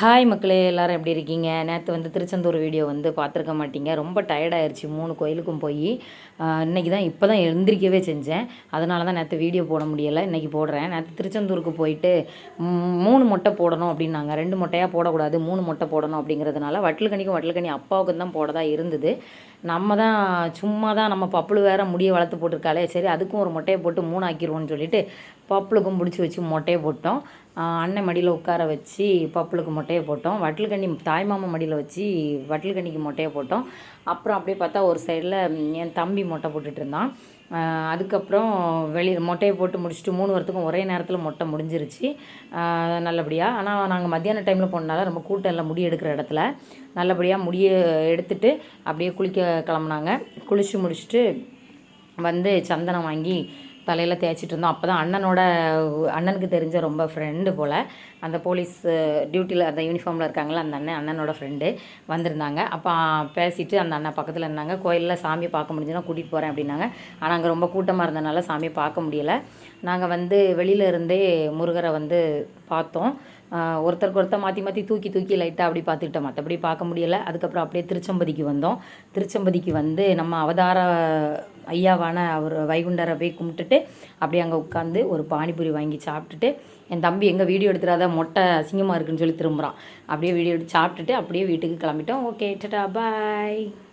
Hi மக்களே எல்லோரும் எப்படி இருக்கீங்க? நேற்று வந்து திருச்செந்தூர் வீடியோ வந்து பார்த்துருக்க மாட்டீங்க. ரொம்ப டயர்டாயிருச்சு மூணு கோயிலுக்கும் போய். இன்றைக்கி தான் இப்போ தான் எழுந்திரிக்கவே செஞ்சேன். அதனால தான் நேற்று வீடியோ போட முடியலை. இன்றைக்கி போடுறேன். நேற்று திருச்செந்தூருக்கு போயிட்டு மூணு மொட்டை போடணும் அப்படின்னாங்க. ரெண்டு மொட்டையாக போடக்கூடாது மூணு மொட்டை போடணும் அப்படிங்கிறதுனால வட்டலுக்கணிக்கும் வட்டலுக்கணி அப்பாவுக்கு தான் போடதா இருந்தது. நம்ம தான் சும்மா தான் நம்ம பப்புளு வேற முடியை வளர்த்து போட்டிருக்காளே சரி அதுக்கும் ஒரு மொட்டையை போட்டு மூணு ஆக்கிடுவோம்னு சொல்லிட்டு பப்புளுக்கும் பிடிச்சி வச்சு மொட்டையை போட்டோம். அன்னை அண்ணன் மடியில் உட்கார வச்சு பப்புளுக்கு மொட்டையை போட்டோம். வட்டல்கண்ணி தாய்மாமா மடியில் வச்சு வட்டல்கண்ணிக்கு மொட்டையை போட்டோம். அப்புறம் அப்படியே பார்த்தா ஒரு சைடில் என் தம்பி மொட்டை போட்டுட்டு இருந்தான். அதுக்கப்புறம் வெளியில் மொட்டையை போட்டு முடிச்சுட்டு மூணு வரத்துக்கும் ஒரே நேரத்தில் மொட்டை முடிஞ்சிருச்சு. நல்லபடியாக ஆனால் நாங்கள் மத்தியான டைமில் போனனால ரொம்ப கூட்டம் இல்லை முடி எடுக்கிற இடத்துல. நல்லபடியாக முடியை எடுத்துட்டு அப்படியே குளிக்க கிளம்புனாங்க. குளிச்சு முடிச்சுட்டு வந்து சந்தனம் வாங்கி தலையில் தேய்ச்சிட்டு இருந்தோம். அப்போ தான் அண்ணனோட அண்ணனுக்கு தெரிஞ்ச ரொம்ப ஃப்ரெண்டு போல். அந்த போலீஸ் டியூட்டியில் அந்த யூனிஃபார்மில் இருக்காங்களே அந்த அண்ணன் அண்ணனோட ஃப்ரெண்டு வந்திருந்தாங்க. அப்போ பேசிட்டு அந்த அண்ணன் பக்கத்தில் இருந்தாங்க. கோயிலில் சாமியை பார்க்க முடிஞ்சுன்னா கூட்டிகிட்டு போகிறேன் அப்படின்னாங்க. ஆனால் அங்கே ரொம்ப கூட்டமாக இருந்தனால சாமியை பார்க்க முடியலை. நாங்கள் வந்து வெளியில இருந்தே முருகரை வந்து பார்த்தோம். ஒருத்தருக்கு ஒருத்தர் மாற்றி மாற்றி தூக்கி தூக்கி லைட்டாக அப்படி பார்த்துக்கிட்டோம். மற்றபடி பார்க்க முடியலை. அதுக்கப்புறம் அப்படியே திருச்செம்பதிக்கு வந்தோம். திருச்செம்பதிக்கு வந்து நம்ம அவதார ஐயாவான அவர் வைகுண்டரை போய் கும்பிட்டுட்டு அப்படியே அங்கே உட்காந்து ஒரு பானிபூரி வாங்கி சாப்பிட்டுட்டு என் தம்பி எங்கே வீடியோ எடுத்துடாத மொட்டை அசிங்கமாக இருக்குன்னு சொல்லி திரும்புகிறான் அப்படியே வீடியோ எடுத்து சாப்பிட்டுட்டு அப்படியே வீட்டுக்கு கிளம்பிட்டோம். Okay tata bye.